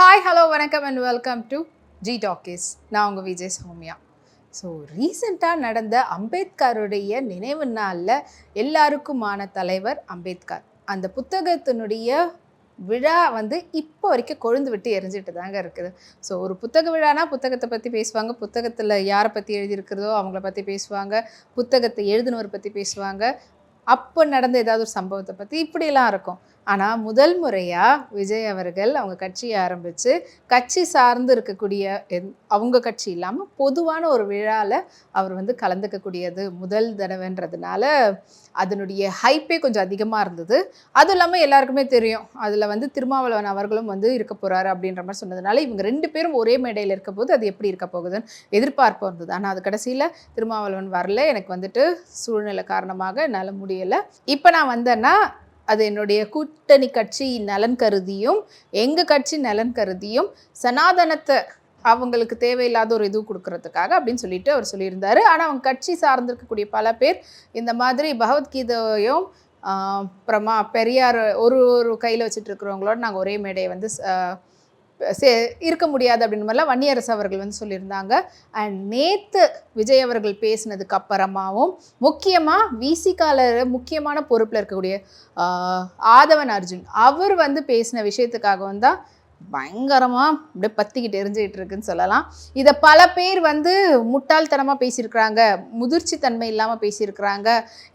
Hi hello வணக்கம் and welcome to G talkies நான் உங்கள் விஜய் சௌமியா. ஸோ ரீசெண்டாக நடந்த அம்பேத்கருடைய நினைவு நாளில் எல்லாருக்குமான தலைவர் அம்பேத்கர். அந்த புத்தகத்தினுடைய விழா வந்து இப்போ வரைக்கும் கொழுந்து விட்டு எரிஞ்சிட்டு தாங்க இருக்குது. ஸோ ஒரு புத்தக விழானா புத்தகத்தை பற்றி பேசுவாங்க புத்தகத்தில் யாரை பற்றி எழுதியிருக்கிறதோ அவங்கள பற்றி பேசுவாங்க புத்தகத்தை எழுதினவரை பற்றி பேசுவாங்க. அப்போ நடந்த ஏதாவது ஒரு சம்பவத்தை பற்றி இப்படியெல்லாம் இருக்கும். ஆனால் முதல் முறையாக விஜய் அவர்கள் அவங்க கட்சியை ஆரம்பித்து கட்சி சார்ந்து இருக்கக்கூடிய எந்- அவங்க கட்சி இல்லாமல் பொதுவான ஒரு விழாவில் அவர் வந்து கலந்துக்கக்கூடியது முதல் தடவைன்றதுனால அதனுடைய ஹைப்பே கொஞ்சம் அதிகமாக இருந்தது. அதுவும் இல்லாமல் எல்லாருக்குமே தெரியும். அதில் வந்து திருமாவளவன் அவர்களும் வந்து இருக்க போகிறாரு அப்படின்ற மாதிரி சொன்னதுனால இவங்க ரெண்டு பேரும் ஒரே மேடையில் இருக்க போது அது எப்படி இருக்க போகுதுன்னு எதிர்பார்ப்பு இருந்தது. ஆனால் அது கடைசியில் திருமாவளவன் வரல. எனக்கு வந்துட்டு சூழ்நிலை காரணமாக என்னால் முடியலை. இப்போ நான் வந்தேன்னா அது என்னுடைய கூட்டணி கட்சி நலன் கருதியும் எங்கள் கட்சி நலன் கருதியும் சனாதனத்தை அவங்களுக்கு தேவையில்லாத ஒரு இது கொடுக்கறதுக்காக அப்படின்னு சொல்லிட்டு அவர் சொல்லியிருந்தார். ஆனால் அவங்க கட்சி சார்ந்திருக்கக்கூடிய பல பேர் இந்த மாதிரி பகவத்கீதையும் அப்புறமா பெரியார் ஒரு ஒரு கையில் வச்சுட்டு இருக்கிறவங்களோட நாங்கள் ஒரே மேடையை வந்து சே இருக்க முடியாது அப்படின்னு மாதிரிலாம் வன்னியரசு அவர்கள் வந்து சொல்லியிருந்தாங்க. அண்ட் நேற்று விஜய் அவர்கள் பேசினதுக்கு அப்புறமாவும் முக்கியமாக விசிகால முக்கியமான பொறுப்பில் இருக்கக்கூடிய ஆதவன் அர்ஜுன் அவர் வந்து பேசின விஷயத்துக்காகவும் தான் பயங்கரமாக அப்படியே பற்றிக்கிட்டு எரிஞ்சுக்கிட்டு இருக்குன்னு சொல்லலாம். இதை பல பேர் வந்து முட்டாள்தனமாக பேசியிருக்கிறாங்க முதிர்ச்சி தன்மை இல்லாமல் பேசியிருக்கிறாங்க.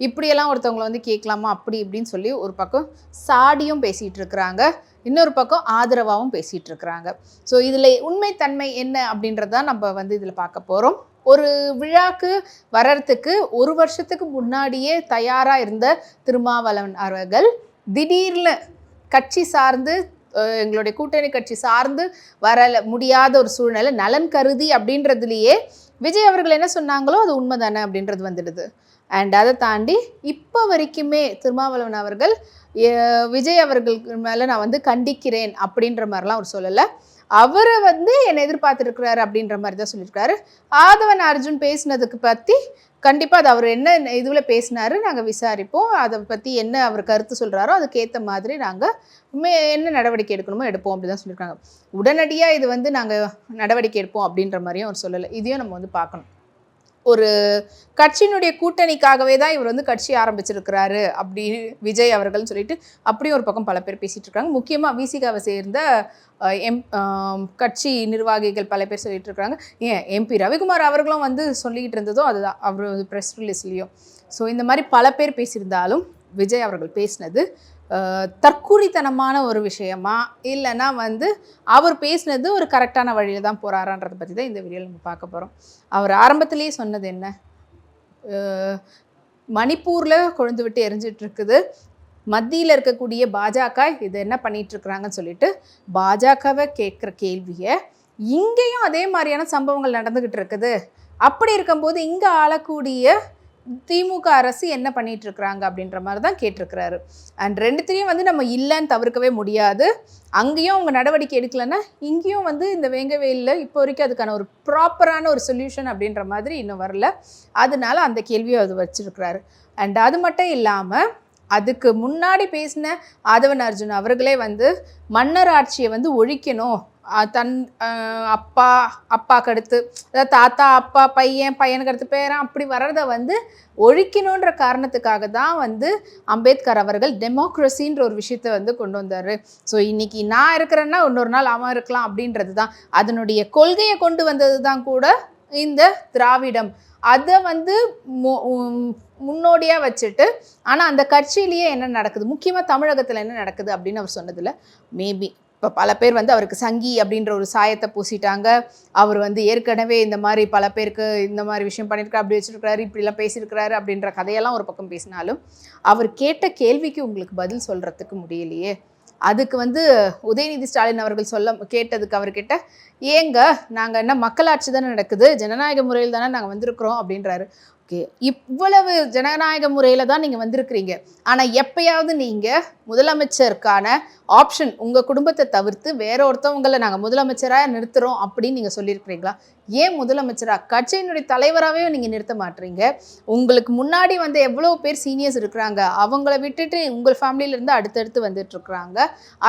இப்படியெல்லாம் ஒருத்தவங்களை வந்து கேட்கலாமா? அப்படி இப்படின்னு சொல்லி ஒரு பக்கம் சாடியும் பேசிகிட்டு இருக்கிறாங்க. இன்னொரு பக்கம் ஆதரவாகவும் பேசிகிட்டு இருக்கிறாங்க. ஸோ இதில் உண்மைத்தன்மை என்ன அப்படின்றதான் நம்ம வந்து இதில் பார்க்க போகிறோம் ஒரு விழாக்கு வர்றதுக்கு ஒரு வருஷத்துக்கு முன்னாடியே தயாராக இருந்த திருமாவளவன் அவர்கள் திடீர்னு கட்சி சார்ந்து எங்களுடைய கூட்டணி கட்சி சார்ந்து வர முடியாத ஒரு சூழ்நிலை நலன் கருதி அப்படின்றதுலேயே விஜய் அவர்கள் என்ன சொன்னாங்களோ அது உண்மை தானே அப்படின்றது வந்துடுது. அண்ட் அதை தாண்டி இப்போ வரைக்குமே திருமாவளவன் அவர்கள் விஜய் அவர்கள் மேலே நான் வந்து கண்டிக்கிறேன் அப்படின்ற மாதிரிலாம் அவர் சொல்லலை. அவரை வந்து என்னை எதிர்பார்த்துருக்கிறாரு அப்படின்ற மாதிரி தான் சொல்லியிருக்காரு. ஆதவன் அர்ஜுன் பேசினதுக்கு பற்றி கண்டிப்பாக அது அவர் என்ன இதுவில் பேசினாரு நாங்கள் விசாரிப்போம். அதை பற்றி என்ன அவர் கருத்து சொல்கிறாரோ அதுக்கேற்ற மாதிரி நாங்கள் மே என்ன நடவடிக்கை எடுக்கணுமோ எடுப்போம் அப்படி தான் சொல்லியிருக்காங்க. உடனடியாக இது வந்து நாங்கள் நடவடிக்கை எடுப்போம் அப்படின்ற மாதிரியும் அவர் சொல்லலை. இதையும் நம்ம வந்து பார்க்கணும். ஒரு கட்சியினுடைய கூட்டணிக்காகவே தான் இவர் வந்து கட்சி ஆரம்பிச்சிருக்கிறாரு அப்படி விஜய் அவர்கள்னு சொல்லிட்டு அப்படியும் ஒரு பக்கம் பல பேர் பேசிட்டு இருக்காங்க. முக்கியமாக விசிகாவை சேர்ந்த எம் கட்சி நிர்வாகிகள் பல பேர் சொல்லிட்டு இருக்காங்க. ஏன் எம்பி ரவிக்குமார் அவர்களும் வந்து சொல்லிக்கிட்டு இருந்ததும் அதுதான். அவர் ப்ரெஸ் ரிலீஸ்லேயும் ஸோ இந்த மாதிரி பல பேர் பேசியிருந்தாலும் விஜய் அவர்கள் பேசினது அஹ், தற்குறித்தனமான ஒரு விஷயமா? இல்லைன்னா வந்து அவர் பேசினது ஒரு கரெக்டான வழியில் தான் போகிறாரான்றதை பற்றி தான் இந்த வீடியோவில் நம்ம பார்க்க போகிறோம் அவர் ஆரம்பத்திலேயே சொன்னது என்ன? மணிப்பூரில் கொழுந்து விட்டு எரிஞ்சிட்டு இருக்குது. மத்தியில் இருக்கக்கூடிய பாஜக இது என்ன பண்ணிகிட்ருக்குறாங்கன்னு சொல்லிட்டு பாஜகவை கேட்குற கேள்வியை இங்கேயும் அதே மாதிரியான சம்பவங்கள் நடந்துக்கிட்டு இருக்குது. அப்படி இருக்கும்போது இங்கே ஆளக்கூடிய திமுக அரசு என்ன பண்ணிட்டு இருக்கிறாங்க அப்படின்ற மாதிரி தான் கேட்டிருக்கிறாரு. அண்ட் ரெண்டுத்தையும் வந்து நம்ம இல்லைன்னு தவிர்க்கவே முடியாது. அங்கேயும் அவங்க நடவடிக்கை எடுக்கலைன்னா இங்கேயும் வந்து இந்த வேங்கவேலில் இப்போ வரைக்கும் அதுக்கான ஒரு ப்ராப்பரான ஒரு சொல்யூஷன் அப்படின்ற மாதிரி இன்னும் வரல. அதனால அந்த கேள்வியும் அது வச்சிருக்கிறாரு. அண்ட் அது மட்டும் இல்லாமல் அதுக்கு முன்னாடி பேசின ஆதவன் அர்ஜுன் அவர்களே வந்து மன்னர் ஆட்சியை வந்து ஒழிக்கணும். தன் அப்பா அப்பாக்கு அடுத்து அதாவது தாத்தா அப்பா பையன் பையனுக்கு அடுத்து பேரன் அப்படி வர்றதை வந்து ஒழிக்கணுன்ற காரணத்துக்காக தான் வந்து அம்பேத்கர் அவர்கள் டெமோக்ரஸின்ற ஒரு விஷயத்தை வந்து கொண்டு வந்தார். ஸோ இன்னைக்கு நான் இருக்கிறேன்னா இன்னொரு நாள் அவன் இருக்கலாம் அப்படின்றது தான். அதனுடைய கொள்கையை கொண்டு வந்தது தான் கூட இந்த திராவிடம். அதை வந்து முன்னோடியாக வச்சுட்டு ஆனால் அந்த கட்சியிலேயே என்ன நடக்குது? முக்கியமாக தமிழகத்தில் என்ன நடக்குது அப்படின்னு அவர் சொன்னதில் மேபி இப்போ பல பேர் வந்து அவருக்கு சங்கி அப்படின்ற ஒரு சாயத்தை பூசிட்டாங்க. அவர் வந்து ஏற்கனவே இந்த மாதிரி பல பேருக்கு இந்த மாதிரி விஷயம் பண்ணியிருக்காரு அப்படி வச்சுருக்கிறாரு இப்படிலாம் பேசியிருக்கிறாரு அப்படின்ற கதையெல்லாம் ஒரு பக்கம் பேசினாலும் அவர் கேட்ட கேள்விக்கு உங்களுக்கு பதில் சொல்கிறதுக்கு முடியலையே. அதுக்கு வந்து உதயநிதி ஸ்டாலின் அவர்கள் சொல்ல கேட்டதுக்கு அவர்கிட்ட ஏங்க நாங்கள் என்ன மக்களாட்சி தானே நடக்குது ஜனநாயக முறையில் தானே நாங்கள் வந்திருக்கிறோம் அப்படின்றாரு. இவ்வளவு ஜனநாயக முறையில் தான் நீங்கள் வந்திருக்கிறீங்க. ஆனால் எப்பயாவது நீங்கள் முதலமைச்சருக்கான ஆப்ஷன் உங்கள் குடும்பத்தை தவிர்த்து வேற ஒருத்தவங்களை நாங்கள் முதலமைச்சராக நிறுத்துகிறோம் அப்படின்னு நீங்கள் சொல்லியிருக்கிறீங்களா? ஏன் முதலமைச்சராக கட்சியினுடைய தலைவராகவே நீங்கள் நிறுத்த மாட்டீங்க. உங்களுக்கு முன்னாடி வந்து எவ்வளோ பேர் சீனியர்ஸ் இருக்கிறாங்க? அவங்கள விட்டுட்டு உங்கள் ஃபேமிலியிலேருந்து அடுத்தடுத்து வந்துட்டுருக்குறாங்க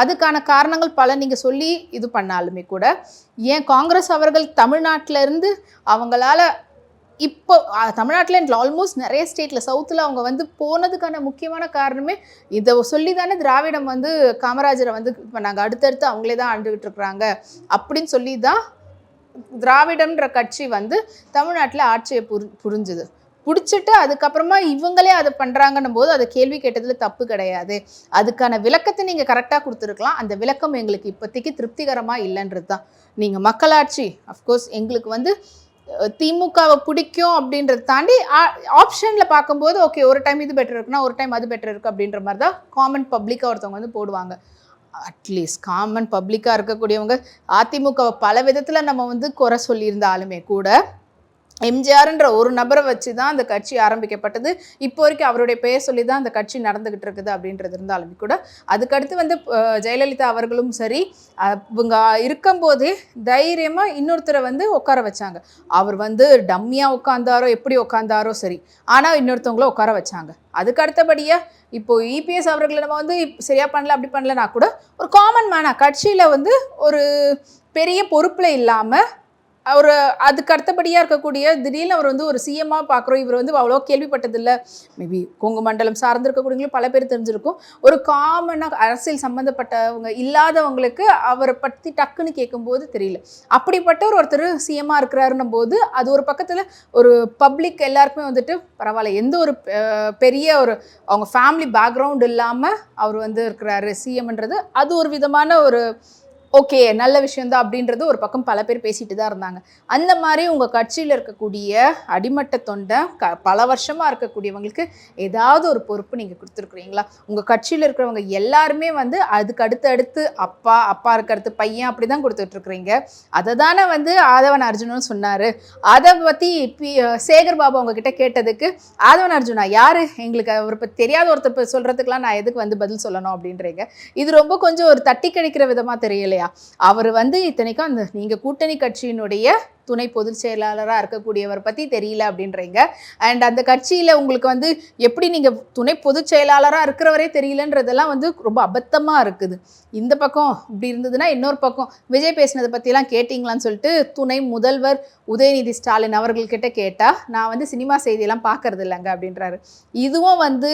அதுக்கான காரணங்கள் பல நீங்கள் சொல்லி இது பண்ணாலுமே கூட ஏன் காங்கிரஸ் அவர்கள் தமிழ்நாட்டிலேருந்து அவங்களால இப்போ தமிழ்நாட்டில் ஆல்மோஸ்ட் நிறைய ஸ்டேட்டில் சவுத்தில் அவங்க வந்து போனதுக்கான முக்கியமான காரணமே இதை சொல்லி தானே திராவிடம் வந்து காமராஜரை வந்து இப்போ நாங்கள் அடுத்தடுத்து அவங்களே தான் ஆண்டுகிட்டு இருக்கிறாங்க. அப்படின்னு சொல்லி தான் திராவிடம்ன்ற கட்சி வந்து தமிழ்நாட்டில் ஆட்சியை புரி புரிஞ்சுது. பிடிச்சிட்டு அதுக்கப்புறமா இவங்களே அதை பண்ணுறாங்கன்னும் போது அதை கேள்வி கேட்டதில் தப்பு கிடையாது. அதுக்கான விளக்கத்தை நீங்கள் கரெக்டாக கொடுத்துருக்கலாம். அந்த விளக்கம் எங்களுக்கு இப்போதைக்கு திருப்திகரமாக இல்லைன்றது தான். நீங்கள் மக்களாட்சி அஃப்கோர்ஸ் எங்களுக்கு வந்து திமுகவை பிடிக்கும் அப்படின்றத தாண்டி ஆப்ஷனில் பார்க்கும்போது ஓகே ஒரு டைம் இது பெட்டர் இருக்குன்னா ஒரு டைம் அது பெட்டர் இருக்குது அப்படின்ற மாதிரி தான் காமன் பப்ளிக்காக ஒருத்தவங்க வந்து போடுவாங்க. அட்லீஸ்ட் காமன் பப்ளிக்காக இருக்கக்கூடியவங்க அதிமுகவை பல விதத்தில் நம்ம வந்து குறை சொல்லியிருந்தாலுமே கூட எம்ஜிஆர்ன்ற ஒரு நபரை வச்சு தான் அந்த கட்சி ஆரம்பிக்கப்பட்டது. இப்போ வரைக்கும் அவருடைய பெயர் சொல்லி தான் அந்த கட்சி நடந்துகிட்டு இருக்குது அப்படின்றது இருந்தாலுமே கூட. அதுக்கடுத்து வந்து ஜெயலலிதா அவர்களும் சரி இவங்க இருக்கும்போதே தைரியமாக இன்னொருத்தரை வந்து உட்கார வச்சாங்க. அவர் வந்து டம்மியாக உட்காந்தாரோ எப்படி உட்காந்தாரோ சரி ஆனால் இன்னொருத்தவங்கள உட்கார வச்சாங்க. அதுக்கு அடுத்தபடியாக இப்போ இபிஎஸ் அவர்களை நம்ம வந்து சரியாக பண்ணல அப்படி பண்ணலனா கூட ஒரு காமன் மேனா கட்சியில் வந்து ஒரு பெரிய பொறுப்பில் இல்லாமல் அவர் அதுக்கு அடுத்தபடியாக இருக்கக்கூடிய திடீர்னு அவர் வந்து ஒரு சிஎம்மாக பார்க்குறோம் இவர் வந்து அவ்வளோ கேள்விப்பட்டதில்லை. மேபி கொங்கு மண்டலம் சார்ந்து இருக்கக்கூடியவங்களும் பல பேர் தெரிஞ்சிருக்கும். ஒரு காமனாக அரசியல் சம்மந்தப்பட்டவங்க இல்லாதவங்களுக்கு அவரை பற்றி டக்குன்னு கேட்கும்போது தெரியல. அப்படிப்பட்ட ஒரு ஒருத்தர் சிஎம்மாக இருக்கிறாருன்னும் போது அது ஒரு பக்கத்தில் ஒரு பப்ளிக் எல்லாருக்குமே வந்துட்டு பரவாயில்ல எந்த ஒரு பெரிய ஒரு அவங்க ஃபேமிலி பேக்ரவுண்ட் இல்லாமல் அவர் வந்து இருக்கிறாரு சிஎம்ன்றது அது ஒரு விதமான ஒரு ஓகே நல்ல விஷயந்தான் அப்படின்றது ஒரு பக்கம் பல பேர் பேசிட்டு தான் இருந்தாங்க. அந்த மாதிரி உங்கள் கட்சியில் இருக்கக்கூடிய அடிமட்ட தொண்டை க பல வருஷமாக இருக்கக்கூடியவங்களுக்கு ஏதாவது ஒரு பொறுப்பு நீங்கள் கொடுத்துருக்குறீங்களா? உங்கள் கட்சியில் இருக்கிறவங்க எல்லாருமே வந்து அதுக்கு அடுத்து அடுத்து அப்பா அப்பா இருக்கிறது பையன் அப்படி தான் கொடுத்துட்ருக்குறீங்க. அதை தானே வந்து ஆதவன் அர்ஜுனன் சொன்னார். அதை பற்றி பி சேகர் பாபு உங்ககிட்ட கேட்டதுக்கு ஆதவன் அர்ஜுனா யார்? எங்களுக்கு அவரை பற்றி தெரியாத ஒருத்தர் சொல்கிறதுக்கெலாம் நான் எதுக்கு வந்து பதில் சொல்லணும்? அப்படின்றீங்க. இது ரொம்ப கொஞ்சம் ஒரு தட்டி கழிக்கிற விதமாக தெரியலையா? அவர் வந்து இத்தனைக்கும் அந்த நீங்கள் கூட்டணி கட்சியினுடைய துணை பொதுச் செயலாளராக இருக்கக்கூடியவர் பற்றி தெரியல அப்படின்றீங்க. அண்ட் அந்த கட்சியில் உங்களுக்கு வந்து எப்படி நீங்கள் துணை பொதுச் செயலாளராக இருக்கிறவரே தெரியலன்றதெல்லாம் வந்து ரொம்ப அபத்தமாக இருக்குது. இந்த பக்கம் இப்படி இருந்ததுன்னா இன்னொரு பக்கம். விஜய் பேசினதை பற்றிலாம் கேட்டிங்களான்னு சொல்லிட்டு துணை முதல்வர் உதயநிதி ஸ்டாலின் அவர்கள்கிட்ட கேட்டால் நான் வந்து சினிமா செய்தியெல்லாம் பார்க்கறது இல்லைங்க அப்படின்றாரு. இதுவும் வந்து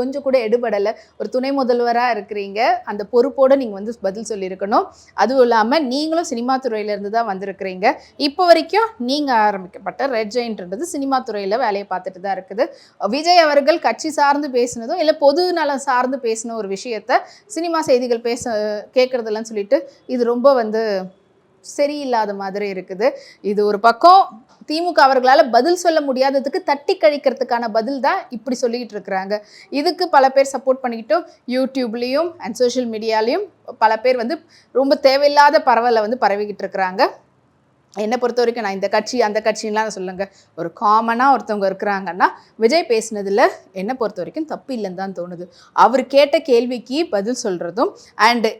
கொஞ்சம் கூட எடுபடலை. ஒரு துணை முதல்வராக இருக்கிறீங்க. அந்த பொறுப்போடு நீங்கள் வந்து பதில் சொல்லியிருக்கணும். அதுவும் இல்லாமல் நீங்களும் சினிமா துறையிலேருந்து தான் வந்திருக்கிறீங்க. இப்போ வரைக்கும் நீங்கள் ஆரம்பிக்கப்பட்ட ரெட் ஜெயின்ட்ன்றது சினிமா துறையில் வேலையை பார்த்துட்டு தான் இருக்குது. விஜய் அவர்கள் கட்சி சார்ந்து பேசினதும் இல்லை பொது நலம் சார்ந்து பேசின ஒரு விஷயத்த சினிமா செய்திகள் பேச கேட்குறதெல்லாம் சொல்லிட்டு இது ரொம்ப வந்து சரியில்லாத மாதிரி இருக்குது. இது ஒரு பக்கம் திமுக அவர்களால் பதில் சொல்ல முடியாததுக்கு தட்டி கழிக்கிறதுக்கான பதில் தான் இப்படி சொல்லிக்கிட்டு இருக்கிறாங்க. இதுக்கு பல பேர் சப்போர்ட் பண்ணிக்கிட்டும் யூடியூப்லேயும் அண்ட் சோஷியல் மீடியாலேயும் பல பேர் வந்து ரொம்ப தேவையில்லாத பரவலை வந்து பரவிக்கிட்டு இருக்கிறாங்க. என்னை பொறுத்த வரைக்கும் நான் இந்த கட்சி அந்த கட்சின்லாம் சொல்லுங்க ஒரு காமனாக ஒருத்தவங்க இருக்கிறாங்கன்னா விஜய் பேசினதில் என்னை பொறுத்த வரைக்கும் தப்பு இல்லைன்னு தான் தோணுது. அவர் கேட்ட கேள்விக்கு பதில் சொல்கிறதும் அண்டு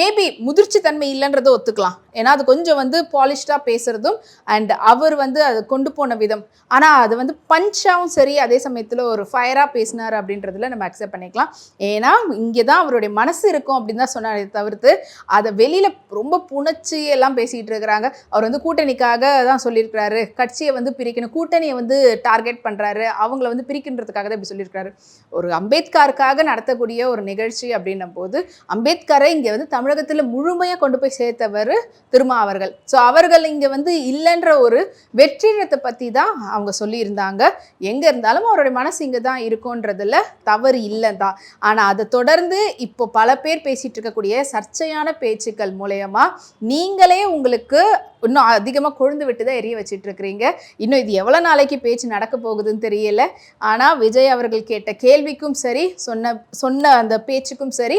மேபி முதிர்ச்சி தன்மை இல்லைன்றதை ஒத்துக்கலாம். ஏன்னா அது கொஞ்சம் வந்து பாலிஷ்டாக பேசுகிறதும் அண்ட் அவர் வந்து அதை கொண்டு போன விதம். ஆனால் அது வந்து பஞ்சாவும் சரி அதே சமயத்தில் ஒரு ஃபயராக பேசினார் அப்படின்றதுல நம்ம அக்செப்ட் பண்ணிக்கலாம். ஏன்னா இங்கே தான் அவருடைய மனசு இருக்கும் அப்படின்னு தான் சொன்னார் தவிர்த்து அதை வெளியில் ரொம்ப புணச்சி எல்லாம் பேசிகிட்டு இருக்கிறாங்க. அவர் வந்து கூட்டணிக்காக தான் சொல்லியிருக்கிறாரு. கட்சியை வந்து பிரிக்கணும். கூட்டணியை வந்து டார்கெட் பண்ணுறாரு அவங்கள வந்து பிரிக்கின்றதுக்காக தான் இப்படி சொல்லியிருக்கிறாரு. ஒரு அம்பேத்கருக்காக நடத்தக்கூடிய ஒரு நிகழ்ச்சி அப்படின்னும் போது அம்பேத்கரை இங்கே வந்து தமிழகத்தில் முழுமையாக கொண்டு போய் சேர்த்தவர் திருமா அவர்கள். ஸோ அவர்கள் இங்கே வந்து இல்லைன்ற ஒரு வெற்றிடத்தை பற்றி தான் அவங்க சொல்லியிருந்தாங்க. எங்கே இருந்தாலும் அவருடைய மனசு இங்கே தான் இருக்குன்றதுல தவறு இல்லை தான் ஆனால் அதை தொடர்ந்து இப்போ பல பேர் பேசிகிட்டு இருக்கக்கூடிய சர்ச்சையான பேச்சுக்கள் மூலயமா நீங்களே உங்களுக்கு இன்னும் அதிகமாக கொழுந்து விட்டு தான் எரிய வச்சுட்டு இருக்கிறீங்க இன்னும் இது எவ்வளோ நாளைக்கு பேச்சு நடக்க போகுதுன்னு தெரியல. ஆனால் விஜய் அவர்கள் கேட்ட கேள்விக்கும் சரி சொன்ன சொன்ன அந்த பேச்சுக்கும் சரி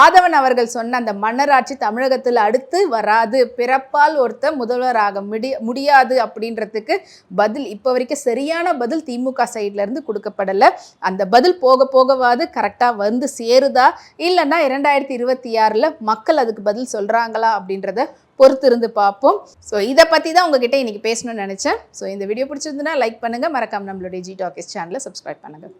ஆதவன் அவர்கள் சொன்ன அந்த மன்னராட்சி தமிழகத்தில் அடுத்து வராது. பிறப்பால் ஒருத்த முதல்வராக முடி முடியாது அப்படின்றதுக்கு பதில் இப்போ வரைக்கும் சரியான பதில் திமுக சைட்லேருந்து கொடுக்கப்படலை. அந்த பதில் போக போகவாது கரெக்டாக வந்து சேருதா? இல்லைன்னா இரண்டாயிரத்தி இருபத்தி ஆறில் மக்கள் அதுக்கு பதில் சொல்கிறாங்களா அப்படின்றத பொறுத்து இருந்து பார்ப்போம். ஸோ இதை பற்றி தான் உங்ககிட்ட இன்னைக்கு பேசணும்னு நினச்சேன். ஸோ இந்த வீடியோ பிடிச்சிருந்துன்னா லைக் பண்ணுங்கள் மறக்காமல் நம்மளுடைய ஜி டாக்கிஸ் சேனலை சப்ஸ்கிரைப் பண்ணுங்கள்